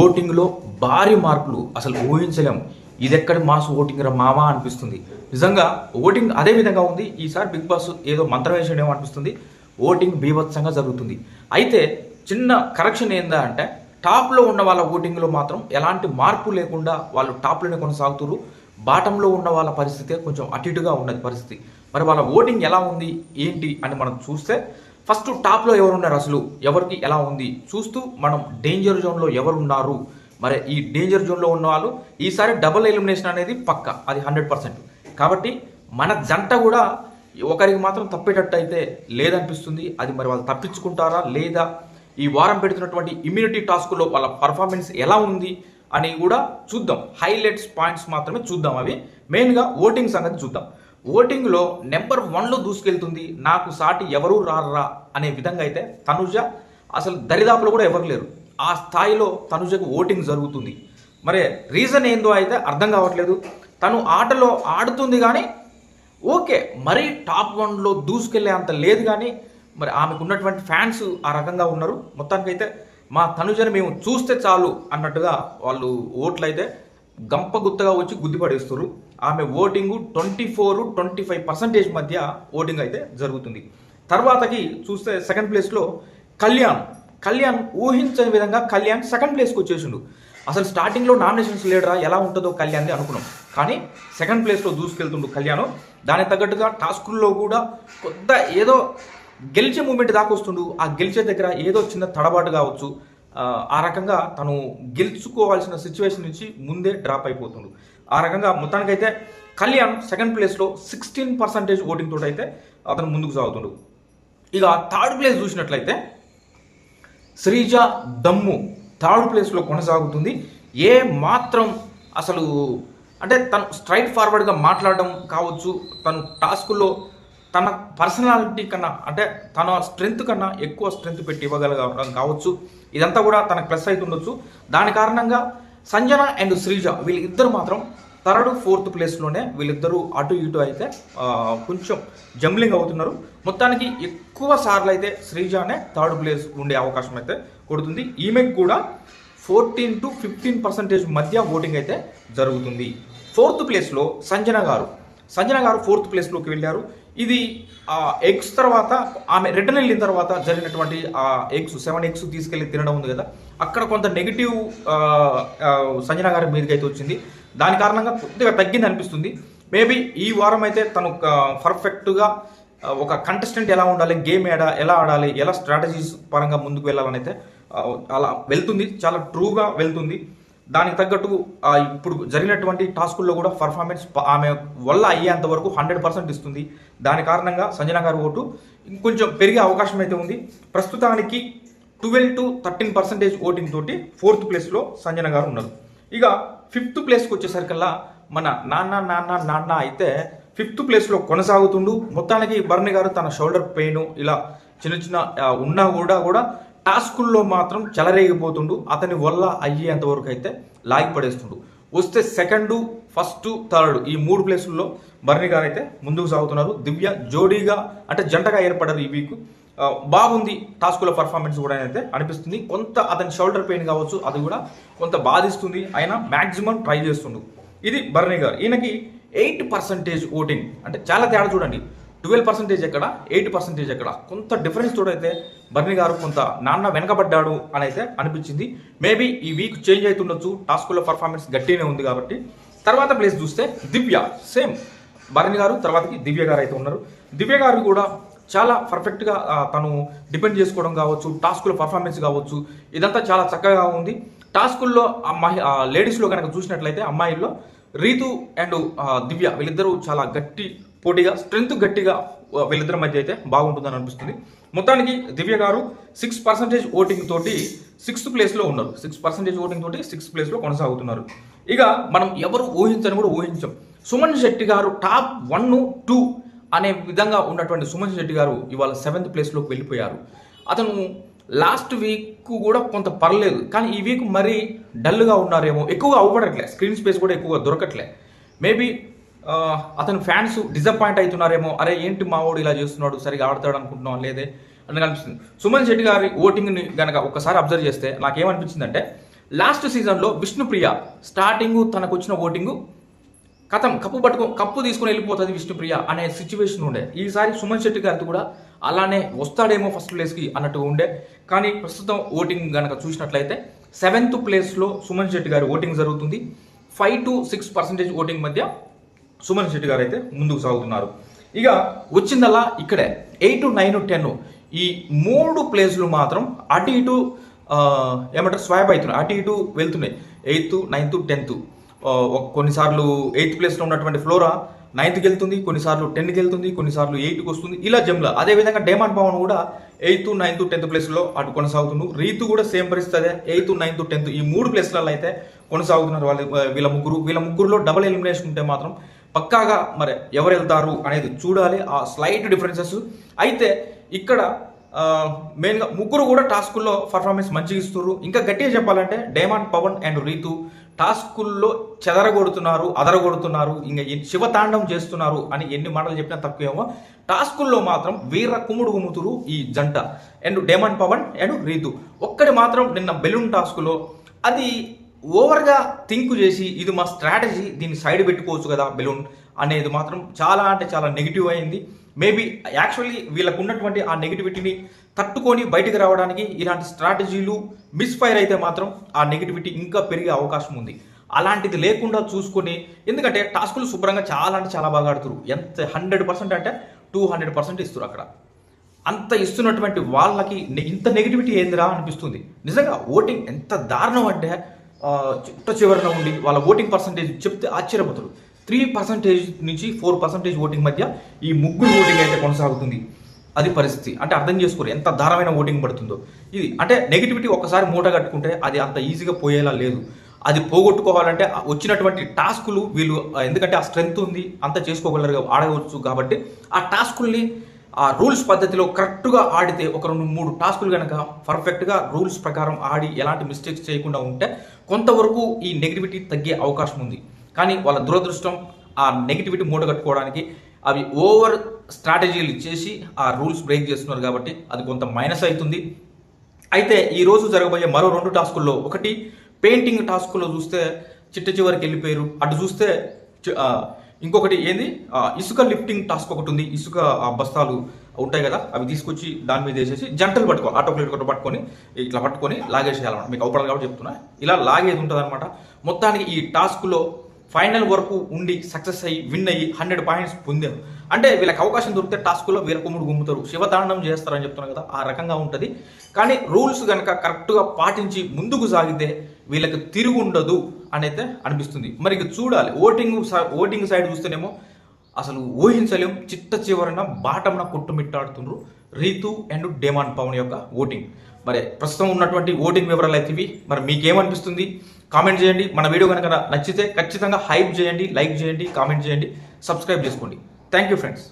ఓటింగ్లో భారీ మార్పులు అసలు ఊహించలేము ఇది ఎక్కడ మాస్ ఓటింగ్ రా మామా అనిపిస్తుంది. నిజంగా ఓటింగ్ అదే విధంగా ఉంది. ఈసారి బిగ్ బాస్ ఏదో మంత్రం వేసేయడం అనిపిస్తుంది. ఓటింగ్ బీభత్సంగా జరుగుతుంది. అయితే చిన్న కరెక్షన్ ఏందా అంటే టాప్లో ఉన్న వాళ్ళ ఓటింగ్లో మాత్రం ఎలాంటి మార్పు లేకుండా వాళ్ళు టాప్లోనే కొనసాగుతున్నారు బాటంలో ఉన్న వాళ్ళ పరిస్థితి కొంచెం అటు ఇటుగా ఉన్నది పరిస్థితి. మరి వాళ్ళ ఓటింగ్ ఎలా ఉంది ఏంటి అని మనం చూస్తే ఫస్ట్ టాప్లో ఎవరు ఉన్నారు అసలు? ఎవరికి ఎలా ఉంది? చూస్తూ మనం డేంజర్ జోన్లో ఎవరు ఉన్నారు మరి ఈ డేంజర్ జోన్లో ఉన్న వాళ్ళు ఈసారి డబుల్ ఎలిమినేషన్ అనేది పక్క అది హండ్రెడ్ పర్సెంట్. కాబట్టి మన జంట కూడా ఒకరికి మాత్రం తప్పేటట్టు అయితే లేదనిపిస్తుంది. అది మరి వాళ్ళు తప్పించుకుంటారా లేదా? ఈ వారం పెడుతున్నటువంటి ఇమ్యూనిటీ టాస్క్లో వాళ్ళ పర్ఫార్మెన్స్ ఎలా ఉంది అని కూడా చూద్దాం. హైలైట్స్ పాయింట్స్ మాత్రమే చూద్దాం అవి. మెయిన్గా ఓటింగ్ సంగతి చూద్దాం. ఓటింగ్లో నెంబర్ వన్లో దూసుకెళ్తుంది. నాకు సాటి ఎవరూ రారా అనే విధంగా అయితే తనుజ అసలు దరిదాపులు కూడా ఎవరు లేరు. ఆ స్థాయిలో తనుజకు ఓటింగ్ జరుగుతుంది. మరి రీజన్ ఏందో అయితే అర్థం కావట్లేదు. తను ఆటలో ఆడుతుంది కానీ ఓకే మరీ టాప్ వన్లో దూసుకెళ్ళే అంత లేదు కానీ మరి ఆమెకు ఉన్నటువంటి ఫ్యాన్స్ ఆ రకంగా ఉన్నారు. మొత్తానికైతే మా తనుజని మేము చూస్తే చాలు అన్నట్టుగా వాళ్ళు ఓట్లు అయితే గంప గుత్తగా వచ్చి గుద్ది ఆమె voting twenty four twenty five percentage మధ్య ఓటింగ్ అయితే జరుగుతుంది. తర్వాతకి చూస్తే సెకండ్ ప్లేస్లో కళ్యాణ్. కళ్యాణ్ ఊహించని విధంగా కళ్యాణ్ సెకండ్ ప్లేస్కి వచ్చేసిండు. అసలు స్టార్టింగ్లో నామినేషన్స్ లేడరా ఎలా ఉంటుందో కళ్యాణ్ది అనుకున్నాం. కానీ సెకండ్ ప్లేస్లో దూసుకెళ్తుండు కళ్యాణ్. దానికి తగ్గట్టుగా టాస్కుల్లో కూడా కొత్త ఏదో గెలిచే మూమెంట్ దాకా వస్తుండు. ఆ గెలిచే దగ్గర ఏదో చిన్న తడబాటు కావచ్చు. ఆ, ఆ రకంగా తను గెలుచుకోవాల్సిన సిచ్యువేషన్ నుంచి ముందే డ్రాప్ అయిపోతుండు. ఆ రకంగా మొత్తానికైతే కళ్యాణ్ సెకండ్ ప్లేస్లో సిక్స్టీన్ పర్సెంటేజ్ ఓటింగ్ తోటి అయితే అతను ముందుకు సాగుతుండు. ఇక థర్డ్ ప్లేస్ చూసినట్లయితే శ్రీజ దమ్ము థర్డ్ ప్లేస్లో కొనసాగుతుంది. ఏ మాత్రం అసలు అంటే తను స్ట్రైట్ ఫార్వర్డ్గా మాట్లాడడం కావచ్చు తను టాస్కుల్లో తన పర్సనాలిటీ కన్నా అంటే తన స్ట్రెంగ్త్ కన్నా ఎక్కువ స్ట్రెంగ్త్ పెట్టి ఇవ్వగలగడం కావచ్చు. ఇదంతా కూడా తనకు ప్లస్ అవుతుండొచ్చు దాని కారణంగా సంజన అండ్ శ్రీజ వీళ్ళిద్దరు మాత్రం థర్డ్ ఫోర్త్ ప్లేస్లోనే వీళ్ళిద్దరూ అటు ఇటు అయితే కొంచెం జంబ్లింగ్ అవుతున్నారు. మొత్తానికి ఎక్కువ సార్లు అయితే శ్రీజానే థర్డ్ ప్లేస్ ఉండే అవకాశం అయితే కొడుతుంది. ఈమెకు కూడా ఫోర్టీన్ టు ఫిఫ్టీన్ పర్సెంటేజ్ మధ్య ఓటింగ్ అయితే జరుగుతుంది. ఫోర్త్ ప్లేస్లో సంజన గారు సంజన గారు ఫోర్త్ ప్లేస్లోకి వెళ్ళారు. ఇది ఆ ఎగ్స్ తర్వాత ఆమె రిటర్న్ వెళ్ళిన తర్వాత జరిగినటువంటి ఆ ఎగ్స్ సెవెన్ ఎగ్స్ తీసుకెళ్ళి తినడం ఉంది కదా. అక్కడ కొంత నెగిటివ్ సంజన గారి మీదకి అయితే వచ్చింది. దాని కారణంగా కొద్దిగా తగ్గింది అనిపిస్తుంది. మేబీ ఈ వారం అయితే తను పర్ఫెక్ట్గా ఒక కంటెస్టెంట్ ఎలా ఉండాలి గేమ్ ఎలా ఎలా ఆడాలి ఎలా స్ట్రాటజీస్ పరంగా ముందుకు వెళ్ళాలని అయితే అలా వెళ్తుంది. చాలా ట్రూగా వెళ్తుంది. దానికి తగ్గట్టు ఇప్పుడు జరిగినటువంటి టాస్కుల్లో కూడా పర్ఫార్మెన్స్ ఆమె వల్ల అయ్యేంత వరకు హండ్రెడ్ పర్సెంట్ ఇస్తుంది. దాని కారణంగా సంజన గారి ఓటు ఇంకొంచెం పెరిగే అవకాశం అయితే ఉంది. ప్రస్తుతానికి twelve to thirteen percentage voting తోటి ఫోర్త్ ప్లేస్లో సంజన గారు ఉన్నారు. ఇక ఫిఫ్త్ ప్లేస్కి వచ్చేసరికల్లా మన నాన్న నాన్న నాన్న అయితే ఫిఫ్త్ ప్లేస్లో కొనసాగుతుండు. మొత్తానికి బర్ని గారు తన షోల్డర్ పెయిన్ ఇలా చిన్న చిన్న ఉన్నా కూడా కూడా టాస్కుల్లో మాత్రం చెలరేగిపోతుండు. అతని వల్ల అయ్యేంత వరకు అయితే లాగి పడేస్తుండు. వస్తే సెకండ్ ఫస్ట్ థర్డ్ ఈ మూడు ప్లేసుల్లో బర్ని గారు అయితే ముందుకు సాగుతున్నారు. దివ్య జోడీగా అంటే జంటగా ఏర్పడారు ఈ వీక్. బాగుంది టాస్కుల పర్ఫార్మెన్స్ కూడా అయితే అనిపిస్తుంది. కొంత అతని షోల్డర్ పెయిన్ కావచ్చు అది కూడా కొంత బాధిస్తుంది. అయినా మ్యాక్సిమం ట్రై చేస్తుండు. ఇది బర్నీ గారు. ఈయనకి ఎయిట్ పర్సెంటేజ్ ఓటింగ్. అంటే చాలా తేడా చూడండి. ట్వెల్వ్ పర్సెంటేజ్ ఎక్కడ? ఎయిట్ పర్సెంటేజ్ ఎక్కడ? కొంత డిఫరెన్స్ తోడైతే బర్నీ గారు కొంత నాన్న వెనకబడ్డాడు అని అయితే అనిపించింది. మేబీ ఈ వీక్ చేంజ్ అవుతుండొచ్చు టాస్కుల్లో పర్ఫార్మెన్స్ గట్టినే ఉంది కాబట్టి. తర్వాత ప్లేస్ చూస్తే దివ్య సేమ్ భరణి గారు తర్వాతకి దివ్య గారు అయితే ఉన్నారు. దివ్య గారు కూడా చాలా పర్ఫెక్ట్గా తను డిపెండ్ చేసుకోవడం కావచ్చు టాస్కుల పర్ఫార్మెన్స్ కావచ్చు ఇదంతా చాలా చక్కగా ఉంది. టాస్కుల్లో అమ్మాయి లేడీస్లో కనుక చూసినట్లయితే అమ్మాయిల్లో రీతు అండ్ దివ్య వీళ్ళిద్దరూ చాలా గట్టి పోటీగా స్ట్రెంగ్త్ గట్టిగా వీళ్ళిద్దరి మధ్య అయితే బాగుంటుందని అనిపిస్తుంది. మొత్తానికి Divya garu six percentage voting తోటి సిక్స్త్ ప్లేస్లో ఉన్నారు. సిక్స్ పర్సెంటేజ్ ఓటింగ్ తోటి సిక్స్త్ ప్లేస్లో కొనసాగుతున్నారు. ఇక మనం ఎవరు ఊహించని కూడా ఊహించాం. సుమన్ శెట్టి గారు టాప్ వన్ టూ అనే విధంగా ఉన్నటువంటి సుమన్ శెట్టి గారు ఇవాళ సెవెంత్ ప్లేస్లోకి వెళ్ళిపోయారు. అతను లాస్ట్ వీక్ కూడా కొంత పర్లేదు కానీ ఈ వీక్ మరీ డల్గా ఉన్నారేమో. ఎక్కువగా అవ్వడట్లే. స్క్రీన్ స్పేస్ కూడా ఎక్కువగా దొరకట్లే. మేబీ అతను ఫ్యాన్స్ డిసప్పాయింట్ అవుతున్నారేమో అరే ఏంటి మావోడు ఇలా చేస్తున్నాడు సరిగా ఆడతాడు అనుకుంటున్నాం లేదే అని అనిపిస్తుంది సుమన్ శెట్టి గారి ఓటింగ్ని గనక ఒకసారి అబ్జర్వ్ చేస్తే నాకేమనిపించిందంటే లాస్ట్ సీజన్లో విష్ణుప్రియ స్టార్టింగ్ తనకు వచ్చిన ఓటింగు కథం కప్పు పట్టుకో కప్పు తీసుకుని వెళ్ళిపోతుంది విష్ణుప్రియ అనే సిచ్యువేషన్ ఉండే. ఈసారి సుమన్ శెట్టి గారితో కూడా అలానే వస్తాడేమో ఫస్ట్ ప్లేస్కి అన్నట్టుగా ఉండే. కానీ ప్రస్తుతం ఓటింగ్ కనుక చూసినట్లయితే సెవెంత్ ప్లేస్లో సుమన్ శెట్టి గారి ఓటింగ్ జరుగుతుంది. Five to six percentage voting మధ్య సుమన్ శెట్టి గారు అయితే ముందుకు సాగుతున్నారు. ఇక వచ్చిందల్లా ఇక్కడే ఎయిట్ నైన్ టెన్ ఈ మూడు ప్లేస్లు మాత్రం అటు ఇటు ఏమంటారు స్వాప్ అవుతున్నాయి. అటు ఇటు వెళ్తున్నాయి. ఎయిత్ నైన్త్ టెన్త్ కొన్నిసార్లు ఎయిత్ ప్లేస్లో ఉన్నటువంటి ఫ్లోరా నైన్త్కి వెళ్తుంది కొన్నిసార్లు టెన్కి వెళ్తుంది కొన్నిసార్లు ఎయిట్కి వస్తుంది ఇలా జమ్లా అదేవిధంగా డైమండ్ పవన్ కూడా ఎయిత్ నైన్త్ టెన్త్ ప్లేస్లో అటు కొనసాగుతుంది రీతు కూడా సేమ్ పరిస్థితి ఎయిత్ నైన్త్ టెన్త్ ఈ మూడు ప్లేస్లలో అయితే కొనసాగుతున్నారు వాళ్ళు వీళ్ళ ముగ్గురు. వీళ్ళ ముగ్గురులో డబుల్ ఎలిమినేషన్ ఉంటే మాత్రం పక్కాగా మరి ఎవరు వెళ్తారు అనేది చూడాలి. ఆ స్లైట్ డిఫరెన్సెస్ అయితే ఇక్కడ మెయిన్గా ముగ్గురు కూడా టాస్కుల్లో పర్ఫార్మెన్స్ మంచిగా ఇస్తున్నారు ఇంకా గట్టిగా చెప్పాలంటే డైమండ్ పవన్ అండ్ రీతు టాస్కుల్లో చెదరగొడుతున్నారు అదరగొడుతున్నారు ఇంకా శివతాండం చేస్తున్నారు అని ఎన్ని మాటలు చెప్పినా తక్కువేమో. టాస్కుల్లో మాత్రం వీర కుమ్ముడు గుమ్ముతురు ఈ జంట. And diamond Pavan and Rithu ఒక్కటి మాత్రం నిన్న బెలూన్ టాస్కులో అది ఓవర్గా థింక్ చేసి ఇది మా స్ట్రాటజీ దీన్ని సైడ్ పెట్టుకోవచ్చు కదా బెలూన్ అనేది మాత్రం చాలా అంటే చాలా నెగిటివ్ అయింది. మేబీ యాక్చువల్లీ వీళ్ళకు ఉన్నటువంటి ఆ నెగిటివిటీని తట్టుకొని బయటికి రావడానికి ఇలాంటి స్ట్రాటజీలు మిస్ఫైర్ అయితే మాత్రం ఆ నెగిటివిటీ ఇంకా పెరిగే అవకాశం ఉంది. అలాంటిది లేకుండా చూసుకొని ఎందుకంటే టాస్కులు శుభ్రంగా చాలా అంటే చాలా బాగా ఆడుతురు. ఎంత హండ్రెడ్ పర్సెంట్ అంటే టూ హండ్రెడ్ పర్సెంట్ ఇస్తారు అక్కడ. అంత ఇస్తున్నటువంటి వాళ్ళకి ఇంత నెగిటివిటీ ఏందిరా అనిపిస్తుంది. నిజంగా ఓటింగ్ ఎంత దారుణం అంటే చిట్ట చివరిన ఉండి వాళ్ళ ఓటింగ్ పర్సంటేజ్ చెప్తే ఆశ్చర్యపోతారు. త్రీ పర్సంటేజ్ నుంచి ఫోర్ పర్సంటేజ్ ఓటింగ్ మధ్య ఈ ముగ్గురు ఓటింగ్ అయితే కొనసాగుతుంది. అది పరిస్థితి. అంటే అర్థం చేసుకోరు ఎంత దారమైన ఓటింగ్ పడుతుందో. ఇది అంటే నెగిటివిటీ ఒక్కసారి మూట కట్టుకుంటే అది అంత ఈజీగా పోయేలా లేదు. అది పోగొట్టుకోవాలంటే వచ్చినటువంటి టాస్కులు వీళ్ళు ఎందుకంటే ఆ స్ట్రెంగ్త్ ఉంది అంత చేసుకోగలరు ఆడవచ్చు కాబట్టి ఆ టాస్కుల్ని ఆ రూల్స్ పద్ధతిలో కరెక్ట్గా ఆడితే ఒక రెండు మూడు టాస్కులు కనుక పర్ఫెక్ట్గా రూల్స్ ప్రకారం ఆడి ఎలాంటి మిస్టేక్స్ చేయకుండా ఉంటే కొంతవరకు ఈ నెగిటివిటీ తగ్గే అవకాశం ఉంది. కానీ వాళ్ళ దురదృష్టం ఆ నెగిటివిటీ మూటగట్టుకోవడానికి అవి ఓవర్ స్ట్రాటజీలు చేసి ఆ రూల్స్ బ్రేక్ చేస్తున్నారు కాబట్టి అది కొంత మైనస్ అవుతుంది. అయితే ఈరోజు జరగబోయే మరో రెండు టాస్కుల్లో ఒకటి పెయింటింగ్ టాస్కుల్లో చూస్తే చిట్ట చివరికి వెళ్ళిపోయారు. అటు చూస్తే ఇంకొకటి ఏంది? ఇసుక లిఫ్టింగ్ టాస్క్ ఒకటి ఉంది. ఇసుక బస్తాలు ఉంటాయి కదా అవి తీసుకొచ్చి దాని మీద వేసేసి జంటలు పట్టుకోవాలి. ఆటో ప్లేట్ ఒకటి పట్టుకొని ఇట్లా పట్టుకొని లాగేసేయాలన్నమాట. మీకు అవపడాలి కాబట్టి చెప్తున్నా. ఇలా లాగేది ఉంటుంది అనమాట మొత్తానికి ఈ టాస్క్లో ఫైనల్ వరకు ఉండి సక్సెస్ అయ్యి విన్ అయ్యి హండ్రెడ్ పాయింట్స్ పొందారు అంటే వీళ్ళకి అవకాశం దొరికితే టాస్క్లో వీళ్ళ కుమ్ముడు గుమ్ముతారు. శివతాండం చేస్తారని చెప్తున్నారు కదా ఆ రకంగా ఉంటుంది. కానీ రూల్స్ కనుక కరెక్ట్గా పాటించి ముందుకు సాగితే వీళ్ళకి తిరుగు ఉండదు అనైతే అనిపిస్తుంది. మరి ఇక చూడాలి. ఓటింగ్ సై- ఓటింగ్ సైడ్ చూస్తేనేమో అసలు ఊహించలేం. చిట్ట చివరన బాటంన కొట్టుమిట్టాడుతుండ్రు రీతు అండ్ డేమాన్ పవన్ యొక్క ఓటింగ్. మరి ప్రస్తుతం ఉన్నటువంటి ఓటింగ్ వివరాలు అయితే ఇవి. మరి మీకేమనిపిస్తుంది? కామెంట్ చేయండి. మన వీడియో కనుక నచ్చితే ఖచ్చితంగా హైప్ చేయండి లైక్ చేయండి కామెంట్ చేయండి సబ్స్క్రైబ్ చేసుకోండి. Thank you friends.